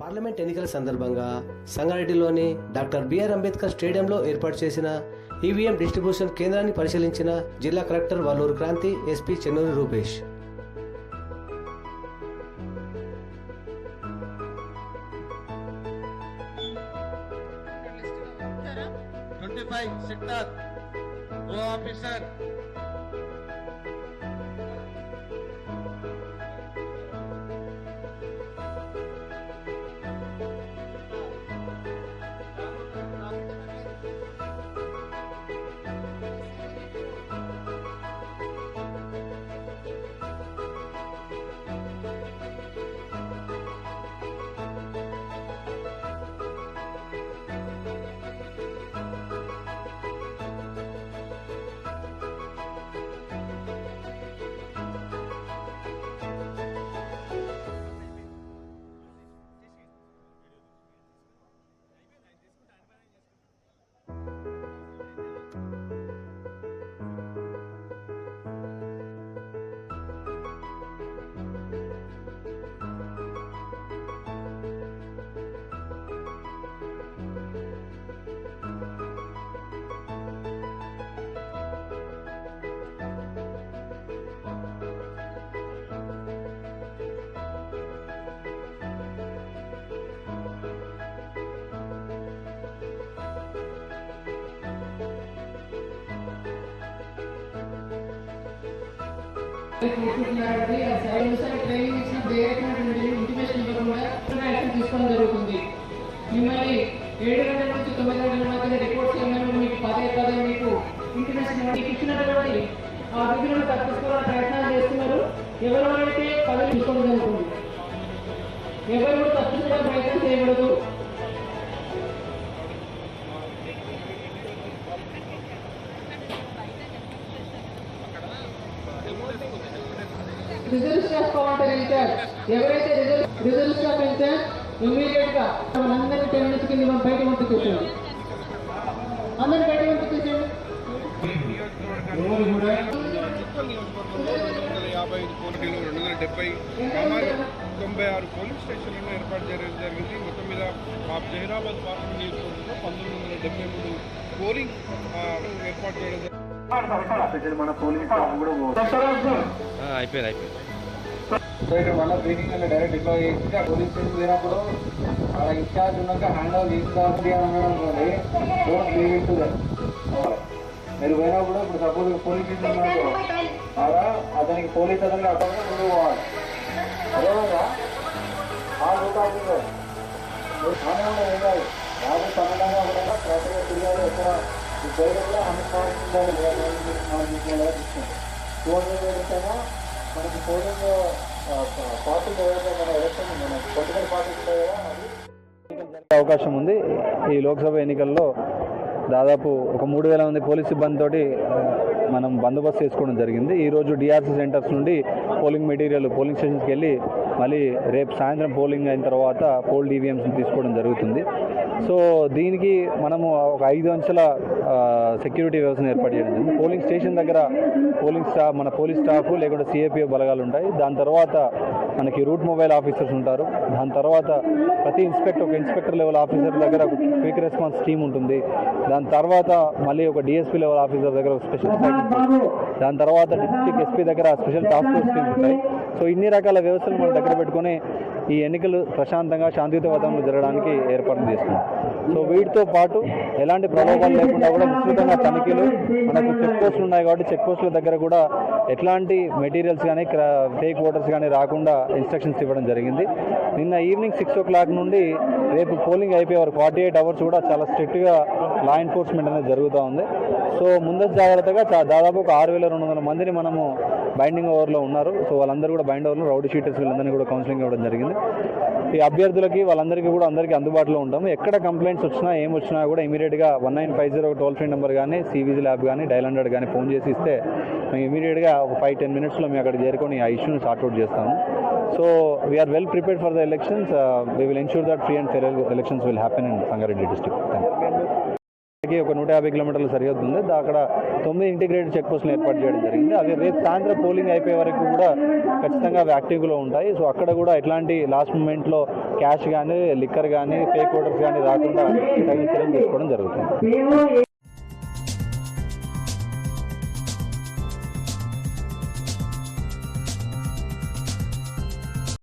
Parliament ఎన్నికల సందర్భంగా సంగారెడ్డిలోని doctor BR Ambedkar స్టేడియంలో ఏర్పాటు చేసిన ఈవీఎం డిస్ట్రిబ్యూషన్ కేంద్రాన్ని పరిశీలించిన జిల్లా collector Valluru Kranthi SP Chennuri Rupesh. Twenty five sector ఓ ఆఫీసర్ ట్రైనింగ్ ఇచ్చిన ఇంటిమేషన్ ఇవ్వకుండా యాక్షన్ తీసుకోవడం జరుగుతుంది. మిమ్మల్ని ఏడు గంటల నుంచి తొమ్మిది గంటల మధ్య రిపోర్ట్స్ మీకు పదే పదే మీకు ఇంటిమేషన్ మీకు ఇచ్చినటువంటి ఆ విధులను తప్పించుకోవాలని ప్రయత్నాలు చేస్తున్నారు. ఎవరెవరైతే పదవి తీసుకోవడం జరుగుతుంది ఎవరు కూడా తప్పించుకోవడం ప్రయత్నం చేయకూడదు. రిజర్వ్ స్టాఫ్ కౌంటర్ ఇన్ఛార్జ్ ఎవరైతే రిజర్వ్ రిజర్వ్ స్టాఫ్ ఇన్ఛార్జ్ ఇమీడియట్గా మనందరినీ టెన్ మినిట్స్ కింద మనం బయట పంపించేసాడు అందరిని బయట పంపించేసాడు ఎవరు కూడా యాభై ఐదు పోలీసులు రెండు వందల డెబ్బై తొంభై ఆరు స్టేషన్లను ఏర్పాటు చేయడం జరిగింది. మొత్తం మీద మా జహీరాబాద్ పార్లమెంట్ నియోజకవర్గంలో పంతొమ్మిది వందల డెబ్బై మూడు పోలింగ్ ఏర్పాటు చేయడం జరిగింది. మన పోలీస్ కూడా అయిపోయింది అయిపోయింది ఇక్కడ మళ్ళీ బ్రేకింగ్ అలా డైరెక్ట్ ఇట్లా చేసి ఆ పోలీస్ స్టేషన్ పోయినప్పుడు ఆ ఇన్ఛార్జ్ ఉన్నాక హ్యాండ్ ఓవర్ తీసుకోవాలి అని అనడం వల్ల డోంట్ లీవ్ ఇట్ టు మీరు పోయినప్పుడు ఇప్పుడు సపోజ్ పోలీస్ స్టేషన్ ఉన్నాడు అలా అతనికి పోలీస్ అతనికి అతనికి ముందు పోవాలి అదేవిధంగా ఆ లోకాలు ఆమె కూడా ఏం కాదు రాజు సమయంగా ఉండగా ప్రాపర్గా తిరిగారు ఎక్కడ ఈ బయట కూడా మనం మనకి పోలింగ్ పార్టీలు ఏదైతే మన ఎలక్షన్ మన పొలిటికల్ పార్టీలు అది అవకాశం ఉంది. ఈ లోక్సభ ఎన్నికల్లో దాదాపు ఒక మూడు వేల మంది పోలీస్ సిబ్బందితోటి మనం బందోబస్తు చేసుకోవడం జరిగింది. ఈరోజు డిఆర్సీ సెంటర్స్ నుండి పోలింగ్ మెటీరియల్ పోలింగ్ స్టేషన్స్కి వెళ్ళి మళ్ళీ రేపు సాయంత్రం పోలింగ్ అయిన తర్వాత పోల్ ఈవీఎంస్ని తీసుకోవడం జరుగుతుంది. సో దీనికి మనము ఒక ఐదు అంచెల సెక్యూరిటీ వ్యవస్థను ఏర్పాటు చేయడం పోలింగ్ స్టేషన్ దగ్గర పోలింగ్ స్టాఫ్ మన పోలీస్ స్టాఫ్ లేకుంటే సిఏపిఎఫ్ బలగాలు ఉంటాయి. దాని తర్వాత మనకి రూట్ మొబైల్ ఆఫీసర్స్ ఉంటారు. దాని తర్వాత ప్రతి ఇన్స్పెక్టర్ ఒక ఇన్స్పెక్టర్ లెవెల్ ఆఫీసర్ దగ్గర ఒక క్విక్ రెస్పాన్స్ టీమ్ ఉంటుంది. దాని తర్వాత మళ్ళీ ఒక డిఎస్పీ లెవెల్ ఆఫీసర్ దగ్గర ఒక స్పెషల్ దాని తర్వాత డిస్ట్రిక్ట్ ఎస్పీ దగ్గర స్పెషల్ టాస్క్ ఫోర్స్ టీమ్స్ ఉంటాయి. సో ఇన్ని రకాల వ్యవస్థలు మనం దగ్గర పెట్టుకొని ఈ ఎన్నికలు ప్రశాంతంగా శాంతియుత వాతావరణంలో జరగడానికి ఏర్పాటు చేస్తున్నాం. సో వీటితో పాటు ఎలాంటి ప్రలోభాలు లేకుండా కూడా విస్తృతంగా తనిఖీలు మనకు చెక్ పోస్టులు ఉన్నాయి కాబట్టి చెక్ పోస్టుల దగ్గర కూడా ఎట్లాంటి మెటీరియల్స్ కానీ ఫేక్ ఓటర్స్ కానీ రాకుండా ఇన్స్ట్రక్షన్స్ ఇవ్వడం జరిగింది. నిన్న ఈవినింగ్ సిక్స్ ఓ క్లాక్ నుండి రేపు పోలింగ్ అయిపోయే వరకు ఫార్టీ ఎయిట్ అవర్స్ కూడా చాలా స్ట్రిక్ట్గా లా ఎన్ఫోర్స్మెంట్ అనేది జరుగుతూ ఉంది. సో ముందస్తు జాగ్రత్తగా దాదాపు ఒక ఆరు వేల రెండు వందల మందిని మనము బైండింగ్ ఓవర్లో ఉన్నారు. సో వాళ్ళందరూ కూడా బైండ్ ఓవర్లో రౌడీ షీటర్స్ వీళ్ళందరినీ కూడా కౌన్సిలింగ్ ఇవ్వడం జరిగింది. ఈ అభ్యర్థులకి వాళ్ళందరికీ కూడా అందరికీ అందుబాటులో ఉంటాము. ఎక్కడ కంప్లైంట్స్ వచ్చినా ఏం వచ్చినా కూడా ఇమీడియట్గా one nine five zero toll free number కానీ సివిజీ ల్యాబ్ కానీ డైల్ హండ్రెడ్ కానీ ఫోన్ చేసి ఇస్తే మేము ఇమీడియట్గా ఒక ఫైవ్ టెన్ మినిట్స్లో మేము అక్కడ చేరుకొని ఆ ఇష్యూని సార్ట్అవుట్ చేస్తాము. So we are well prepared for the elections we will ensure that free and fair elections will happen in Sangareddy district ఒక నూట యాభై కిలోమీటర్ల సరిహద్దు ఉంది దా- అక్కడ తొమ్మిది ఇంటిగ్రేటెడ్ చెక్ పోస్టులు ఏర్పాటు చేయడం జరిగింది. అవి రేపు సాయంత్రం పోలింగ్ అయిపోయే వరకు కూడా ఖచ్చితంగా అవి యాక్టివ్లో ఉంటాయి. సో అక్కడ కూడా ఎట్లాంటి లాస్ట్ మూమెంట్లో క్యాష్ కానీ లిక్కర్ కానీ ఫేక్ ఓటర్స్ కానీ రాకుండా తగిన చర్యలు తీసుకోవడం జరుగుతుంది.